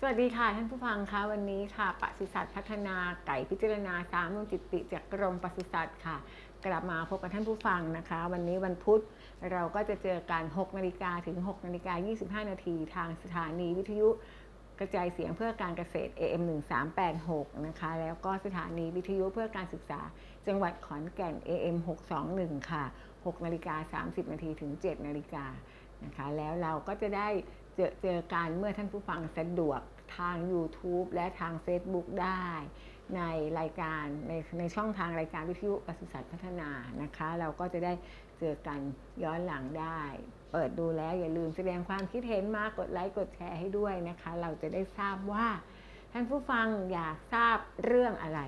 สวัสดีค่ะท่านผู้ฟังคะวันนี้ค่ะปศุสัตว์พัฒนาไก่พิจารณาสามนุจิตติจากกรมปศุสัตว์ค่ะ กลับมาพบกับท่านผู้ฟังนะคะ วันนี้วันพุธเราก็จะเจอกัน6นาฬิกาถึง6นาฬิกา25 นาทีทางสถานีวิทยุกระจายเสียงเพื่อการเกษตร AM 1386นะคะแล้วก็สถานีวิทยุเพื่อการศึกษา จังหวัดขอนแก่น AM 621ค่ะ6นาฬิกา30นาทีถึง7นาฬิกานะคะแล้วเราก็จะได้ เจอเจอกันเมื่อท่านผู้ฟังสะดวกทาง YouTube และทาง Facebook ได้ ในรายการในในช่องทางรายการวิทยุปศุสัตว์พัฒนานะคะ เราก็จะได้เจอกันย้อนหลังได้ เปิดดูแล้วอย่าลืมแสดงความคิดเห็นมากดไลค์กดแชร์ให้ด้วยนะคะ เราจะได้ทราบว่า ท่านผู้ฟังอยากทราบเรื่องอะไร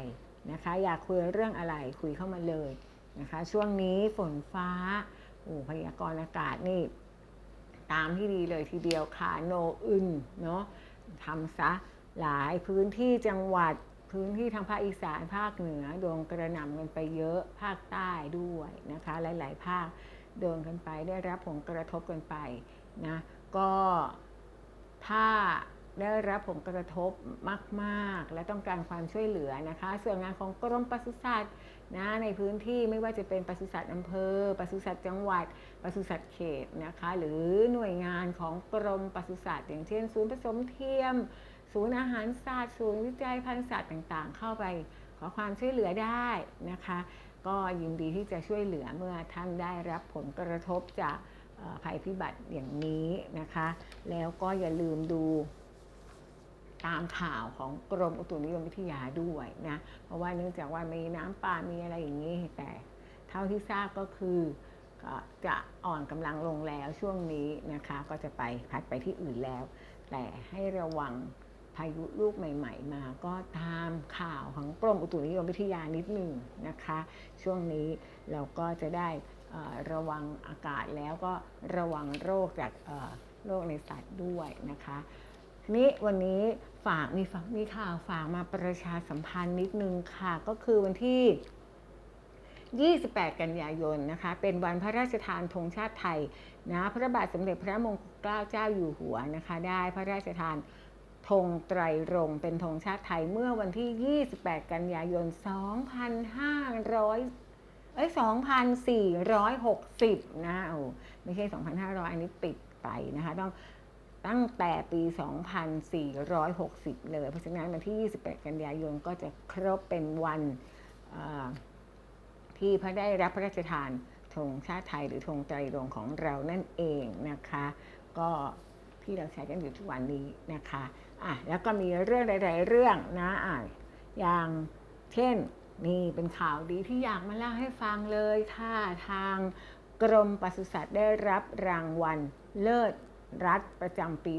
นะคะ อยากคุยเรื่องอะไรคุยเข้ามาเลยนะคะ ช่วงนี้ฝนฟ้าโอ้พยากรณ์อากาศนี่ ตามที่ดีเลยทีเดียวค่ะโนอึนเนาะทำซะหลายพื้นที่จังหวัดพื้นที่ทางภาคอีสานภาคเหนือโดนกระหน่ำกันไปเยอะภาคใต้ด้วยนะคะ หลาย ๆ ภาคโดนกันไปได้รับผลกระทบกันไปนะก็ถ้าได้รับผลกระทบมาก ๆ และต้องการความช่วยเหลือนะคะ ส่วนงานของกรมปศุสัตว์ นะในพื้นที่ไม่ว่าจะเป็นปศุสัตว์อำเภอปศุสัตว์จังหวัดปศุสัตว์เขตนะคะ หรือหน่วยงานของกรมปศุสัตว์ อย่างเช่น ศูนย์ผสมเทียม ศูนย์อาหารสัตว์ศูนย์วิจัยพันธุ์สัตว์ต่างๆ เข้าไปขอความช่วยเหลือได้นะคะ ก็ยินดีที่จะช่วยเหลือเมื่อท่านได้รับผลกระทบจากภัยพิบัติอย่างนี้นะคะ แล้วก็อย่าลืมดู ตามข่าวของกรมอุตุนิยมวิทยาด้วยนะ เพราะว่าเนื่องจากว่ามีน้ำป่ามีอะไรอย่างนี้ แต่เท่าที่ทราบก็คือจะอ่อนกำลังลงแล้วช่วงนี้นะคะ ก็จะไปพัดไปที่อื่นแล้ว แต่ให้ระวังพายุลูกใหม่ ๆ มาก็ตามข่าวของกรมอุตุนิยมวิทยานิดหนึ่งนะคะ ช่วงนี้เราก็จะได้ระวังอากาศแล้วก็ระวังโรคจากโรคในสัตว์ด้วยนะคะ นี้วันนี้ฝากมีฝากมีข่าวฝากมาประชาสัมพันธ์นิดนึงค่ะ ก็คือวันที่ 28 กันยายนนะคะ เป็นวันพระราชทานธงชาติไทยนะพระบาทสมเด็จพระมงกุฎเกล้าเจ้าอยู่หัวนะคะ ได้พระราชทานธงไตรรงเป็นธงชาติไทยเมื่อวันที่ 28 กันยายน 2,500เอ้ย2,460 นะโอ้ไม่ใช่ 2,500 อันนี้ปิดไปนะคะต้อง ตั้งแต่ปี 2,460 เลย เพราะฉะนั้นวันที่ 28 กันยายนก็จะครบเป็นวันที่พระได้รับพระราชทานธงชาติไทยหรือธงไตรรงของเรานั่นเองนะคะ ก็ที่เราใช้กันอยู่ทุกวันนี้นะคะอะแล้วก็มีเรื่องหลายๆเรื่องนะอะอย่างเช่นนี่เป็นข่าวดีที่อยากมาเล่าให้ฟังเลยค่ะทางกรมปศุสัตว์ได้รับรางวัลเลิศ รัฐประจำปี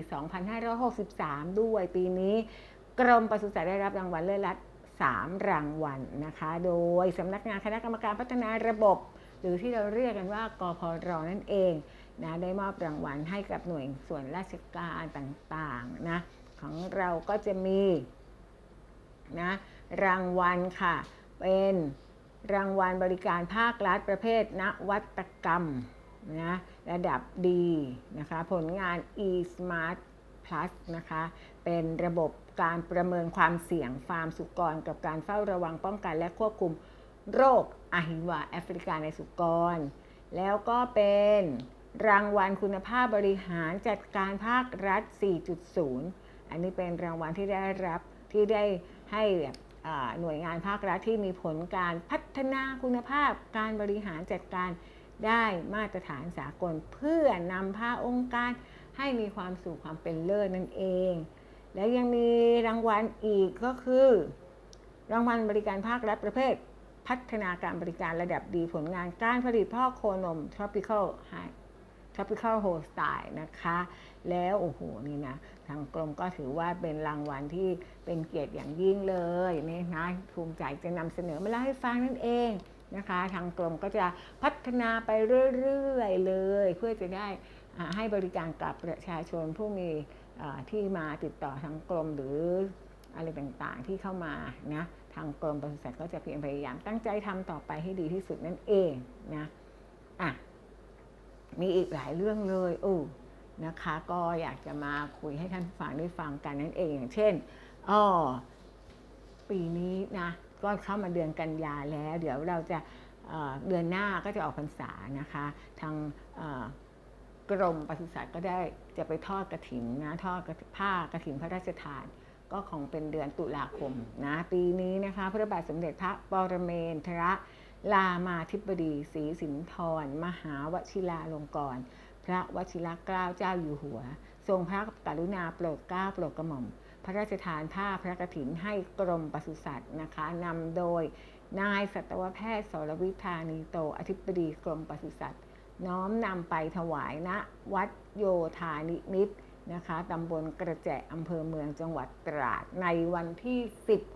2563 ด้วยปีนี้ กรมปศุสัตว์ได้รับรางวัลเลิศรัฐ3 รางวัลนะคะ โดยสำนักงานคณะกรรมการพัฒนาระบบ หรือที่เราเรียกกันว่ากพรนั่นเองนะได้มอบรางวัลให้กับหน่วยส่วนราชการต่างๆนะของเราก็จะมีนะรางวัลค่ะ เป็นรางวัลบริการภาครัฐประเภทนวัตกรรม นะระดับดีนะคะผลงาน e-smart plus นะคะเป็นระบบการประเมินความเสี่ยงฟาร์มสุกร กับการเฝ้าระวังป้องกันและควบคุมโรคอาหิวาแอฟริกาในสุกร แล้วก็เป็นรางวัลคุณภาพบริหารจัดการภาครัฐ 4.0 อันนี้เป็นรางวัลที่ได้รับที่ได้ให้แบบหน่วยงานภาครัฐที่มีผลการพัฒนาคุณภาพการบริหารจัดการ ได้มาตรฐานสากลเพื่อนำพาองค์การให้มีความสู่ความเป็นเลิศนั่นเอง และยังมีรางวัลอีกก็คือ รางวัลบริการภาครัฐประเภท พัฒนาการบริการระดับดีผลงานการผลิตพ่อโคนม tropical high tropical h o s t y l e นะคะ แล้วโอ้โหนี่นะทางกรมก็ถือว่าเป็นรางวัลที่เป็นเกียรติอย่างยิ่งเลยนี่นะภูมิใจจะนำเสนอมาเล่าให้ฟังนั่นเอง นะคะ ทางกรมก็จะพัฒนาไปเรื่อยๆเลย เพื่อจะได้ให้บริการกับประชาชนผู้มีที่มาติดต่อทางกรมหรืออะไรต่างๆที่เข้ามานะทางกรมปศุสัตว์ก็จะเพียรพยายามตั้งใจทำต่อไปให้ดีที่สุดนั่นเองนะอะมีอีกหลายเรื่องเลยโอ้นะคะ ก็อยากจะมาคุยให้ท่านผู้ฟังได้ฟังกันนั่นเองอย่างเช่นอ้อปีนี้นะ ก็เข้ามาเดือนกันยาแล้ว เดี๋ยวเราจะเดือนหน้าก็จะออกพรรษานะคะ ทางกรมปศุสัตว์ก็ได้จะไปทอดกระถิ่นนะทอดกระผ้ากระถิ่นพระราชทาน ก็คงเป็นเดือนตุลาคมนะปีนี้นะคะพระบาทสมเด็จพระปรเมนทรรามาธิบดีศรีสินธรมหาวชิราลงกรณพระวชิรเกล้าเจ้าอยู่หัว ทรงพระกรุณาโปรดเกล้าโปรดกระหม่อม พระราชทานผ้าพระกฐินให้กรมปศุสัตว์นะคะนำโดยนายสัตวแพทย์สรวิธานีโต อธิบดีกรมปศุสัตว์ น้อมนำไปถวายณวัดโยธานิมิตรนะคะตำบลกระแจอำเภอเมืองจังหวัดตราด ในวันที่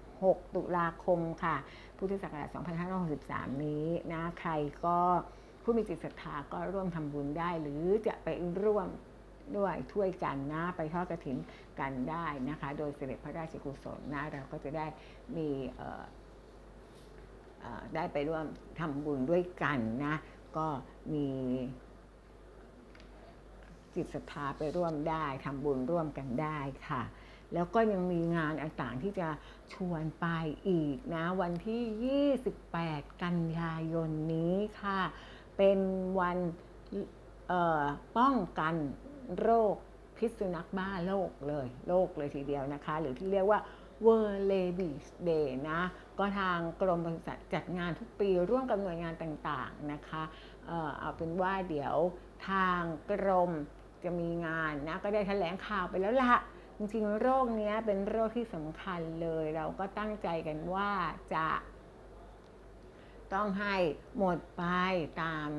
16 ตุลาคมค่ะ พุทธศักราช 2563 นี้นะ ใครก็ผู้มีจิตศรัทธาก็ร่วมทำบุญได้ หรือจะไปร่วม ด้วยช่วยกันนะไปทอดกระถินกันได้นะคะ โดยเสด็จพระราชกุศลนะเราก็จะได้มีได้ไปร่วมทำบุญด้วยกันนะ ก็มีจิตศรัทธาไปร่วมได้ทำบุญร่วมกันได้ค่ะ แล้วก็ยังมีงานต่างๆที่จะชวนไปอีกนะ วันที่ 28 กันยายนนี้ค่ะ เป็นวันป้องกัน โรคพิษสุนัขบ้าโลกเลยโลกเลยทีเดียวนะคะ หรือที่เรียกว่า World Rabies Day นะ ก็ทางกรมปศุสัตว์จัดงานทุกปีร่วมกับหน่วยงานต่างๆนะคะเอ่อเอาเป็นว่าเดี๋ยวทางกรมจะมีงานนะก็ได้แถลงข่าวไปแล้วละจริงๆโรคเนี้ยเป็นโรคที่สำคัญเลย เราก็ตั้งใจกันว่าจะต้องให้หมดไปตาม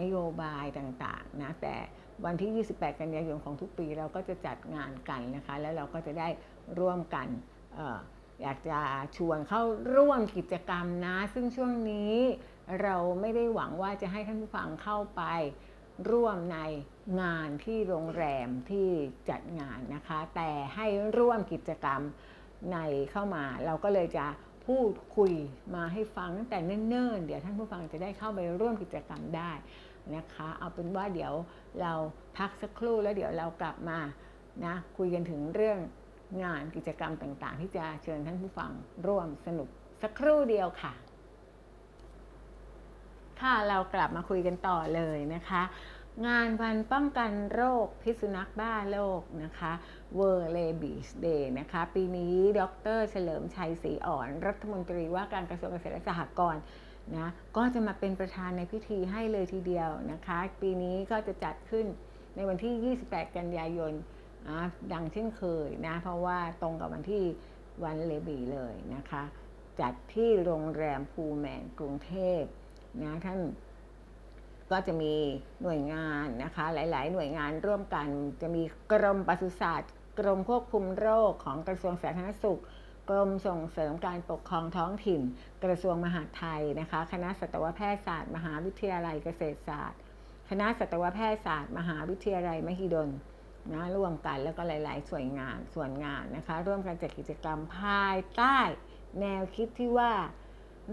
นโยบายต่างๆนะแต่ วันที่ 28 กันยายนของทุกปีเราก็จะจัดงานกันนะคะ แล้วเราก็จะได้ร่วมกันอออยากจะชวนเข้าร่วมกิจกรรมนะ ซึ่งช่วงนี้เราไม่ได้หวังว่าจะให้ท่านผู้ฟังเข้าไปร่วมในงานที่โรงแรมที่จัดงานนะคะ แต่ให้ร่วมกิจกรรมในเข้ามา เราก็เลยจะพูดคุยมาให้ฟังตั้งแต่เนิ่นๆ เดี๋ยวท่านผู้ฟังจะได้เข้าไปร่วมกิจกรรมได้ นะคะ เอาเป็นว่าเดี๋ยวเราพักสักครู่แล้วเดี๋ยวเรากลับมานะคุยกันถึงเรื่องงานกิจกรรมต่างๆ ที่จะเชิญท่านผู้ฟังร่วมสนุกสักครู่เดียวค่ะค่ะเรากลับมาคุยกันต่อเลยนะคะ งานวันป้องกันโรคพิษสุนัขบ้าโลกนะคะ World Rabies Day นะคะ ปีนี้ดร เฉลิมชัยศรีอ่อน รัฐมนตรีว่าการกระทรวงเกษตรและสหกรณ์ นะก็จะมาเป็นประธานในพิธีให้เลยทีเดียวนะคะ ปีนี้ก็จะจัดขึ้นในวันที่ 28 กันยายนนะดังเช่นเคยนะเพราะว่าตรงกับวันที่วันเลบีเลยนะคะ จัดที่โรงแรมภูแมนกรุงเทพนะท่านก็จะมีหน่วยงานนะคะ หลาย ๆ หน่วยงานร่วมกัน จะมีกรมปศุสัตว์กรมควบคุมโรคของกระทรวงสาธารณสุข กรมส่งเสริมการปกครองท้องถิ่น กระทรวงมหาดไทยนะคะ คณะสัตวแพทยศาสตร์ มหาวิทยาลัยเกษตรศาสตร์ คณะสัตวแพทยศาสตร์ มหาวิทยาลัยมหิดลนะร่วมกันแล้วก็หลาย ๆ ส่วนงานส่วนงานนะคะ ร่วมกันจัดกิจกรรมภายใต้แนวคิดที่ว่า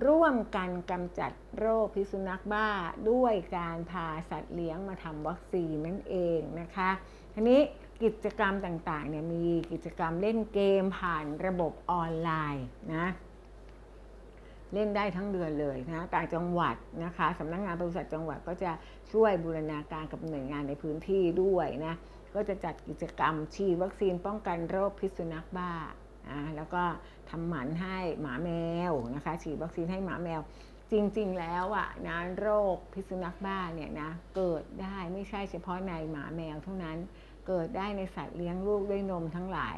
ร่วมกันกำจัดโรคพิษสุนัขบ้าด้วยการพาสัตว์เลี้ยงมาทำวัคซีนนั่นเองนะคะทีนี้ กิจกรรมต่างๆเนี่ยมีกิจกรรมเล่นเกมผ่านระบบออนไลน์นะเล่นได้ทั้งเดือนเลยนะต่างจังหวัดนะคะสำนักงานปศุสัตว์จังหวัดก็จะช่วยบูรณาการกับหน่วยงานในพื้นที่ด้วยนะก็จะจัดกิจกรรมฉีดวัคซีนป้องกันโรคพิษสุนัขบ้าอ่าแล้วก็ทำหมันให้หมาแมวนะคะฉีดวัคซีนให้หมาแมว จริงๆแล้วอะนะโรคพิษสุนัขบ้าเนี่ยนะเกิดได้ไม่ใช่เฉพาะในหมาแมวเท่านั้น เกิดได้ในสัตว์เลี้ยงลูกด้วยนมทั้งหลาย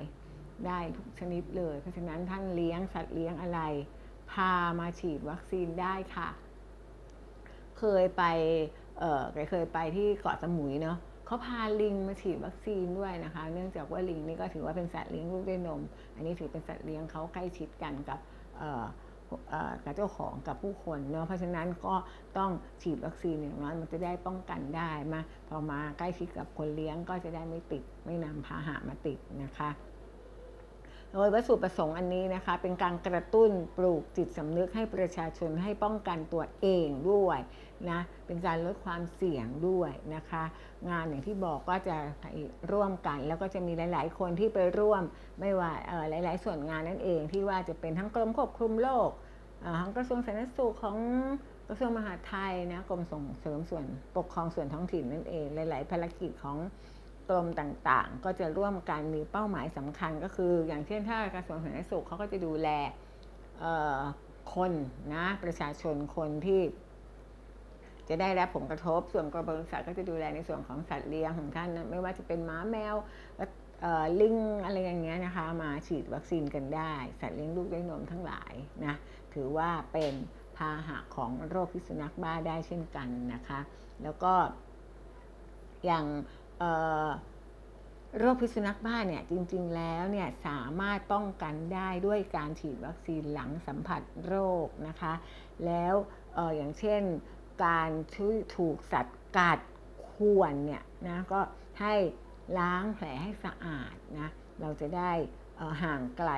ได้ทุกชนิดเลย เพราะฉะนั้นท่านเลี้ยงสัตว์เลี้ยงอะไร พามาฉีดวัคซีนได้ค่ะ เคยไปเออเคยไปที่เกาะสมุยเนาะเขาพาลิงมาฉีดวัคซีนด้วยนะคะ เนื่องจากว่าลิงนี่ก็ถือว่าเป็นสัตว์เลี้ยงลูกด้วยนม อันนี้ถือเป็นสัตว์เลี้ยงเขาใกล้ชิดกันกับเออ กับเจ้าของกับผู้คนเนาะเพราะฉะนั้นก็ต้องฉีดวัคซีนอย่างน้อยมันจะได้ป้องกันได้มาพอมาใกล้ชิดกับคนเลี้ยงก็จะได้ไม่ติดไม่นำพาหะมาติดนะคะโดยวัตถุประสงค์อันนี้นะคะ เป็นการกระตุ้นปลูกจิตสำนึกให้ประชาชนให้ป้องกันตัวเองด้วยนะเป็นการลดความเสี่ยงด้วยนะคะ งานอย่างที่บอกก็จะร่วมกัน แล้วก็จะมีหลาย ๆ คนที่ไปร่วมไม่ว่าหลาย ๆ ส่วนงานนั่นเองที่ว่าจะเป็นทั้งกรมควบคุมโรค เอ่อทั้งกระทรวงสาธารณสุขของกระทรวงมหาดไทยนะกรมส่งเสริมส่วนปกครองส่วนท้องถิ่นนั่นเองหลาย ๆ ภารกิจของกรมต่างๆ ก็จะร่วมกันมีเป้าหมายสำคัญก็คือ อย่างเช่นถ้ากระทรวงสาธารณสุขเขาก็จะดูแลคนนะประชาชนคนที่ จะได้รับผลกระทบ ส่วนกรมปศุสัตว์ก็จะดูแลในส่วนของสัตว์เลี้ยงของท่านนะไม่ว่าจะเป็นหมาแมวลิงอะไรอย่างเงี้ยนะคะ มาฉีดวัคซีนกันได้ สัตว์เลี้ยงลูกด้วยนมทั้งหลายนะ ถือว่าเป็นพาหะของโรคพิษสุนัขบ้าได้เช่นกันนะคะ แล้วก็อย่างโรคพิษสุนัขบ้าเนี่ยจริงๆแล้วเนี่ยสามารถป้องกันได้ด้วยการฉีดวัคซีนหลังสัมผัสโรคนะคะ แล้วอออย่างเช่นการที่ถูกสัตว์กัดข่วนเนี่ยนะก็ให้ล้างแผลให้สะอาดนะเราจะได้ห่างไกล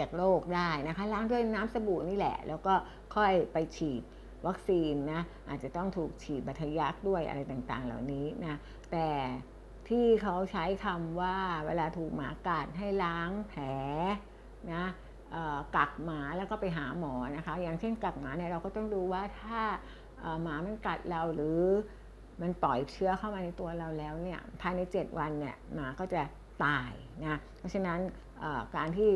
จากโรคได้นะคะล้างด้วยน้ำสบู่นี่แหละ แล้วก็ค่อยไปฉีดวัคซีนนะอาจจะต้องถูกฉีดบัตยักด้วยอะไรต่างๆ เหล่านี้นะแต่ที่เขาใช้คำว่าเวลาถูกหมากัดให้ล้างแผลนะกักหมาแล้วก็ไปหาหมอนะคะ อย่างเช่นกักหมาเนี่ยเราก็ต้องดูว่าถ้าหมามันกัดเราหรือมันปล่อยเชื้อเข้ามาในตัวเราแล้วเนี่ยภายใน 7 วันเนี่ยหมาก็จะตายนะเพราะฉะนั้นการที่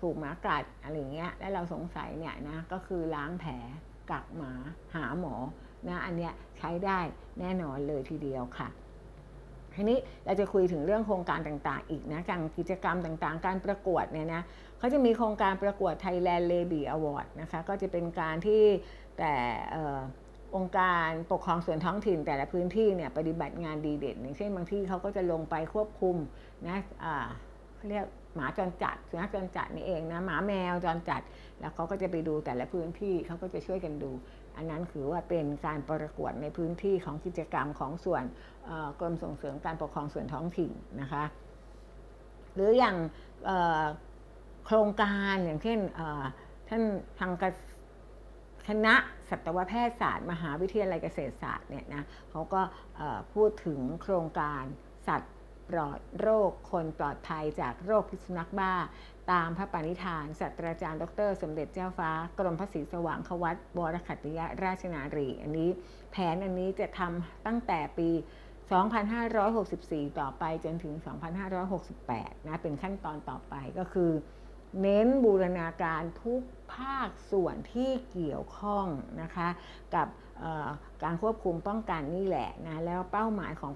ถูกหมากัดอะไรเงี้ยแล้วเราสงสัยเนี่ยนะก็คือล้างแผลกักหมาหาหมอนะอันเนี้ยใช้ได้แน่นอนเลยทีเดียวค่ะทีนี้เราจะคุยถึงเรื่องโครงการต่างๆ อีกนะการกิจกรรมต่างๆ การประกวดเนี่ยนะเขาจะมีโครงการประกวด Thailand Lady Award นะคะก็จะเป็นการที่แต่เอ่อองค์การปกครองส่วนท้องถิ่นแต่ละพื้นที่เนี่ยปฏิบัติงานดีเด่นอย่างเช่นบางที่เขาก็จะลงไปควบคุมนะอ่า เขาเรียกหมาจรจัดสุนัขจรจัดนี่เองนะหมาแมวจรจัด แล้วเขาก็จะไปดูแต่ละพื้นที่เขาก็จะช่วยกันดู อันนั้นคือว่าเป็นการประกวดในพื้นที่ของกิจกรรมของส่วนกรมส่งเสริมการปกครองส่วนท้องถิ่นนะคะ หรืออย่างโครงการอย่างเช่นท่านทางกระคณะสัตวแพทยศาสตร์ มหาวิทยาลัยเกษตรศาสตร์เนี่ยนะเขาก็พูดถึงโครงการสัตว์ ปลอดโรคคนปลอดภัยจากโรคพิษสุนัขบ้า ตามพระปณิธานศาสตราจารย์ ดร สมเด็จเจ้าฟ้า กรมพระศรีสว่างควัตวรขัตติยราชนารี อันนี้แผนอันนี้จะทำตั้งแต่ปี 2564 ต่อไปจนถึง 2568 นะ เป็นขั้นตอนต่อไปก็คือ เน้นบูรณาการทุกภาคส่วนที่เกี่ยวข้องนะคะกับการควบคุมป้องกันนี่แหละนะแล้วเป้าหมายของ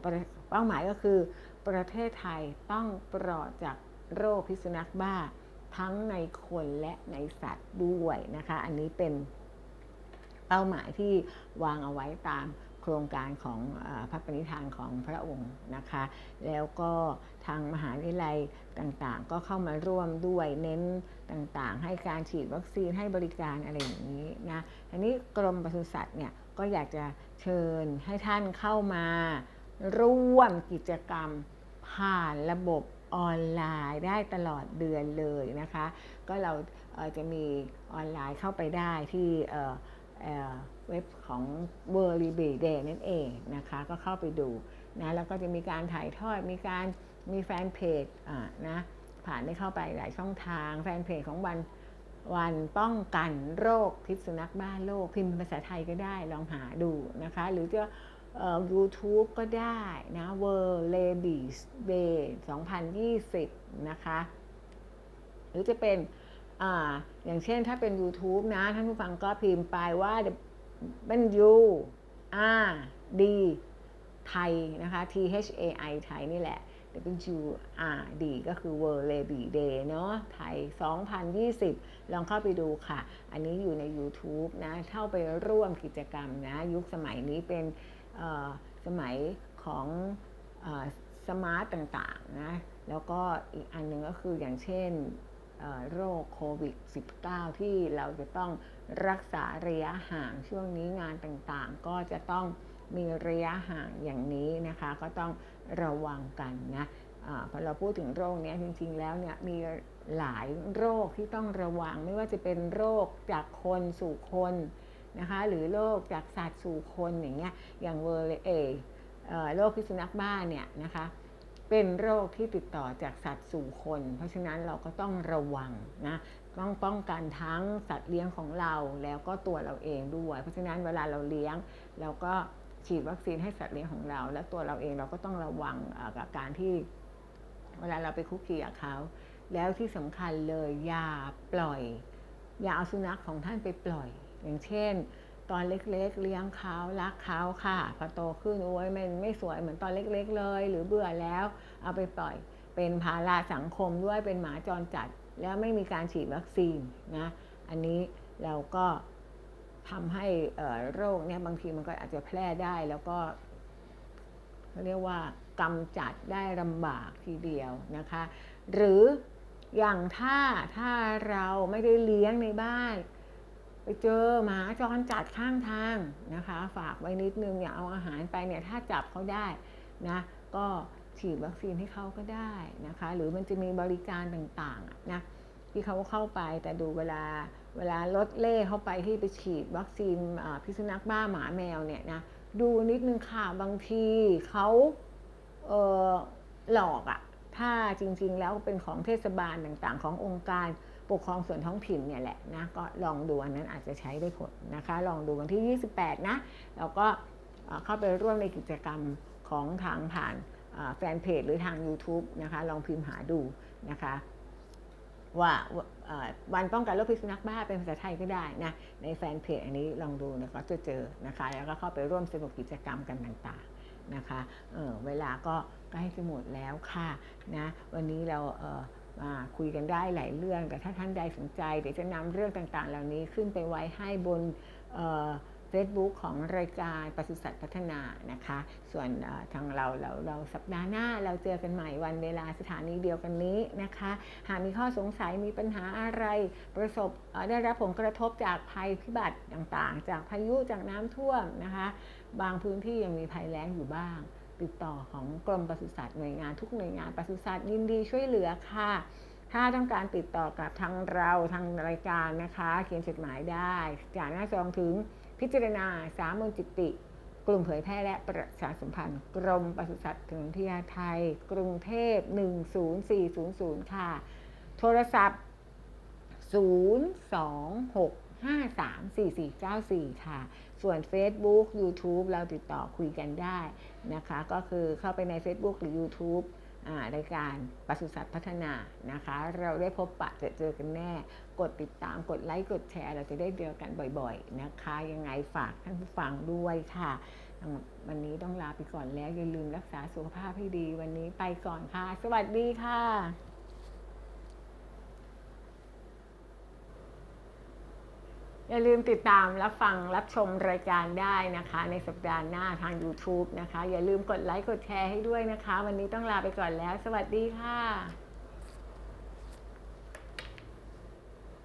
เป้าหมายก็คือ ประเทศไทยต้องปลอดจากโรคพิษสุนัขบ้า ทั้งในคนและในสัตว์ด้วยนะคะ อันนี้เป็นเป้าหมายที่วางเอาไว้ตามโครงการของอพระปณิธานของพระองค์นะคะ แล้วก็ทางมหาวิทยาลัยต่างๆ ก็เข้ามาร่วมด้วยเน้นต่างๆ ให้การฉีดวัคซีนให้บริการอะไรอย่างนี้นะทีนี้กรมปศุสัตว์เนี่ยก็อยากจะเชิญให้ท่านเข้ามาร่วมกิจกรรม ผ่านระบบออนไลน์ได้ตลอดเดือนเลยนะคะ ก็เราเจะมีออนไลน์เข้าไปได้ที่เอ่อเเว็บของ w o r l d b Day นั่นเองนะคะ ก็เข้าไปดูนะแล้วก็จะมีการถ่ายทอดมีการมีแฟนเพจนะผ่านได้เข้าไปหลายช่องทางแฟนเพจของวันวันป้องกันโรคพิษสุนัขบ้าโลกพิมพ์ภาษาไทยก็ได้ลองหาดูนะคะ หรือจะ YouTube ก็ได้นะ World Rabies Day 2020 นะคะ หรือจะเป็นอ่าอย่างเช่นถ้าเป็น YouTube นะ ท่านผู้ฟังก็พิมพ์ไปว่าเป็น U R D ไทยนะคะ T H A I ไทยนี่แหละ W R D ก็คือ World Rabies Day เนาะไทย 2020 ลองเข้าไปดูค่ะ อันนี้อยู่ใน YouTube นะ เข้าไปร่วมกิจกรรมนะ ยุคสมัยนี้เป็น สมัยของอสมาร์ตต่างๆนะ แล้วก็อีกอันหนึ่งก็คืออย่างเช่นโรคโควิด -19 ที่เราจะต้องรักษาระยะห่างช่วงนี้งานต่างๆ ก็จะต้องมีระยะห่างอย่างนี้นะคะ ก็ต้องระวังกันนะอาพอเราพูดถึงโรคนี้จริงๆแล้วเนี่ยมีหลายโรคที่ต้องระวังไม่ว่าจะเป็นโรคจากคนสู่คน นะคะหรือโรคจากสัตว์สู่คนอย่างเงี้ยอย่างเวอร์เอโรคพิษสุนัขบ้าเนี่ยนะคะเป็นโรคที่ติดต่อจากสัตว์สู่คน เพราะฉะนั้นเราก็ต้องระวังนะต้องป้องกันทั้งสัตว์เลี้ยงของเราแล้วก็ตัวเราเองด้วย เพราะฉะนั้นเวลาเราเลี้ยงเราก็ฉีดวัคซีนให้สัตว์เลี้ยงของเรา และตัวเราเองเราก็ต้องระวังอากับการที่เวลาเราไปคุกคีกับเขา แล้วที่สำคัญเลยอย่าปล่อย อย่าเอาสุนัขของท่านไปปล่อย อย่างเช่น ตอนเล็กๆ เลี้ยงเขารักเขาค่ะ พอโตขึ้นโอ้ยมันไม่สวยเหมือนตอนเล็กๆ เลย หรือเบื่อแล้วเอาไปปล่อยเป็นภาระสังคมด้วยเป็นหมาจรจัด แล้วไม่มีการฉีดวัคซีนนะอันนี้เราก็ทำให้เอ่อโรคเนี่ยบางทีมันก็อาจจะแพร่ได้แล้วก็เขาเรียกว่ากำจัดได้ลำบากทีเดียวนะคะ หรืออย่างถ้าถ้าเราไม่ได้เลี้ยงในบ้าน ไปเจอหมาจรจัดข้างทางนะคะ ฝากไว้นิดนึงอย่าเอาอาหารไปเนี่ยถ้าจับเขาได้นะก็ฉีดวัคซีนให้เขาก็ได้นะคะ หรือมันจะมีบริการต่างๆนะที่เขาเข้าไปแต่ดูเวลาเวลารถเล่เข้าไปที่ไปฉีดวัคซีนพิษสุนัขบ้าหมาแมวเนี่ยนะดูนิดนึงค่ะบางทีเขาเออหลอกอะถ้าจริงๆแล้วเป็นของเทศบาลต่างๆ ขององค์การ ปกครองส่วนท้องถิ่นเนี่ยแหละนะก็ลองดูอันนั้นอาจจะใช้ได้ผลนะคะ ลองดูวันที่ 28 นะแล้วก็เข้าไปร่วมในกิจกรรมของทางผ่านแฟนเพจหรือทาง YouTube นะคะ ลองพิมพ์หาดูนะคะ ว่าวันป้องกันโรคพิษสุนัขบ้าเป็นภาษาไทยก็ได้นะ ในแฟนเพจอันนี้ลองดูนะก็จะเจอนะคะ แล้วก็เข้าไปร่วมสนุกกิจกรรมกันต่างๆนะคะเเวลาก็ใกล้จะหมดแล้วค่ะนะวันนี้เราเอ่อมา คุยกันได้หลายเรื่อง แต่ถ้าท่านใดสนใจ เดี๋ยวจะนำเรื่องต่างๆ เหล่านี้ขึ้นไปไว้ให้บนเฟซบุ๊กของรายการปศุสัตว์พัฒนานะคะ ส่วนทางเราเราเราสัปดาห์หน้าเราเจอกันใหม่วันเวลาสถานีเดียวกันนี้นะคะ หากมีข้อสงสัยมีปัญหาอะไรประสบได้รับผลกระทบจากภัยพิบัติต่างๆ จากพายุจากน้ำท่วมนะคะ บางพื้นที่ยังมีภัยแล้งอยู่บ้าง ติดต่อของกรมปศุสัตว์หน่วยงานทุกหน่วยงานปศุสัตว์ยินดีช่วยเหลือค่ะ ถ้าต้องการติดต่อกับทางเราทางรายการนะคะ เขียนจดหมายได้จากหน้าซองถึงพิจารณาสามนจิตติ กลุ่มเผยแพร่และประชาสัมพันธ์ กรมปศุสัตว์ถึงพิทยาไทย กรุงเทพ 10400 ค่ะ โทรศัพท์ 026534494 ค่ะ ส่วน Facebook YouTube เราติดต่อคุยกันได้นะคะ ก็คือเข้าไปใน Facebook หรือ YouTube รายการปศุสัตว์พัฒนานะคะ เราได้พบปะจอเจอกันแน่ กดติดตามกดไลค์กดแชร์ เราจะได้เจอกันบ่อยๆนะคะ ยังไงฝากท่านผู้ฟังด้วยค่ะ วันนี้ต้องลาไปก่อนแล้ว อย่าลืมรักษาสุขภาพให้ดี วันนี้ไปก่อนค่ะ สวัสดีค่ะ อย่าลืมติดตามรับฟังรับชมรายการได้นะคะ ในสัปดาห์หน้าทาง YouTube นะคะ อย่าลืมกดไลค์กดแชร์ให้ด้วยนะคะ วันนี้ต้องลาไปก่อนแล้ว สวัสดีค่ะ